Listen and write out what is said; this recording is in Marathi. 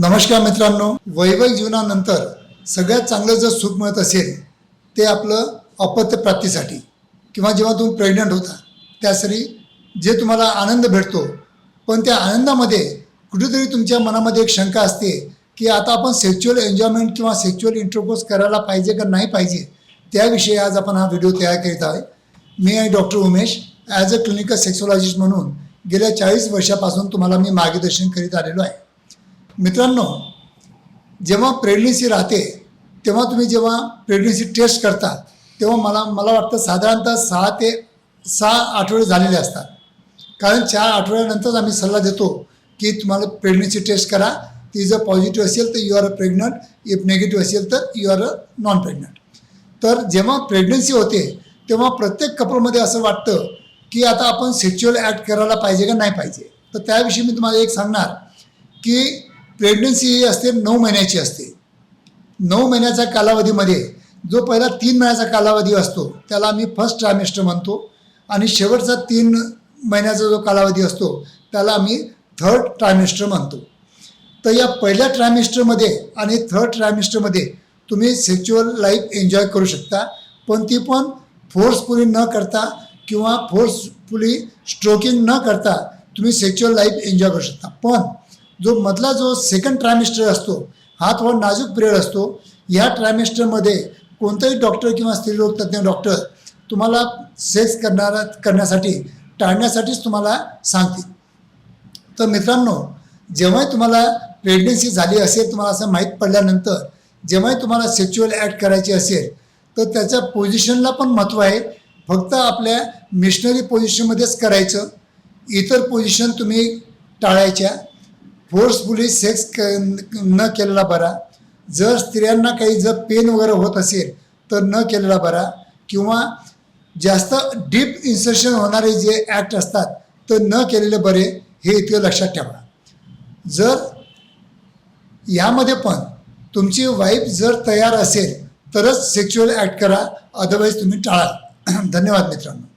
नमस्कार मित्रांनो वैवाहिक जीवनानंतर सगळ्यात चांगलं जर सुख मिळत असेल ते आपलं अपत्यप्राप्तीसाठी किंवा जेव्हा तुम्ही प्रेग्नंट होता त्यासाठी जे तुम्हाला आनंद भेटतो पण त्या आनंदामध्ये कुठेतरी तुमच्या मनामध्ये एक शंका असते की आता आपण सेक्च्युअल एन्जॉयमेंट किंवा सेक्च्युअल इंटरकोर्स करायला पाहिजे का नाही पाहिजे त्याविषयी आज आपण हा व्हिडिओ तयार करीत आहे. मी आहे doctor Umesh as a clinical sexologist म्हणून गेल्या चाळीस वर्षापासून तुम्हाला मी मार्गदर्शन करीत आलेलो आहे. मित्रांनो जेव्हा प्रेग्नन्सी राहते तेव्हा तुम्ही जेव्हा प्रेग्नन्सी टेस्ट करता तेव्हा मला मला वाटतं साधारणतः सहा ते सहा आठवडे झालेले असतात. कारण चार आठवड्यानंतरच आम्ही सल्ला देतो की तुम्हाला प्रेग्नन्सी टेस्ट करा. ती जर पॉझिटिव्ह असेल तर you are a pregnant if negative असेल तर you are a non pregnant तर जेव्हा प्रेग्नन्सी होते तेव्हा प्रत्येक कपलमध्ये असं वाटतं की आता आपण सेक्च्युअल ॲक्ट करायला पाहिजे का नाही पाहिजे? तर त्याविषयी मी तुम्हाला एक सांगणार की प्रेग्नन्सी ही असते नऊ महिन्याची असते. नऊ महिन्याच्या कालावधीमध्ये जो पहिला तीन महिन्याचा कालावधी असतो त्याला आम्ही फर्स्ट ट्रायमेस्टर म्हणतो. आणि शेवटचा तीन महिन्याचा जो कालावधी असतो त्याला आम्ही थर्ड ट्रायमेस्टर म्हणतो. तर या पहिल्या ट्रायमेस्टरमध्ये आणि थर्ड ट्रायमेस्टरमध्ये तुम्ही सेक्च्युअल लाईफ एन्जॉय करू शकता. पण ती पण फोर्सफुली न करता किंवा फोर्सफुली स्ट्रोकिंग न करता तुम्ही सेक्च्युअल लाईफ एन्जॉय करू शकता. पण जो मधला जो सेकंड ट्रायमेस्टर असतो हा थोडा नाजूक पिरियड असतो. ह्या ट्रायमेस्टरमध्ये कोणताही डॉक्टर किंवा स्त्रीरोग तज्ज्ञ डॉक्टर तुम्हाला सेक्स करणारा करण्यासाठी टाळण्यासाठीच तुम्हाला सांगतील. तर मित्रांनो जेव्हाही तुम्हाला प्रेग्नन्सी झाली असेल तुम्हाला असं माहीत पडल्यानंतर जेव्हाही तुम्हाला सेक्च्युअल ॲक्ट करायची असेल तर त्याच्या पोझिशनला पण महत्त्व आहे. फक्त आपल्या मिशनरी पोझिशनमध्येच करायचं. इतर पोझिशन तुम्ही टाळायच्या. फोर्सफुली सेक्स क न केलेला बरा. जर स्त्रियांना काही जर पेन वगैरे होत असेल तर न केलेला बरा. किंवा जास्त डीप इन्सर्शन होणारे जे ॲक्ट असतात तर न केलेले बरे हे इतकं लक्षात ठेवा. जर यामध्ये पण तुमची वाईफ जर तयार असेल तरच सेक्च्युअल ॲक्ट करा अदरवाईज तुम्ही टाळा. धन्यवाद मित्रांनो.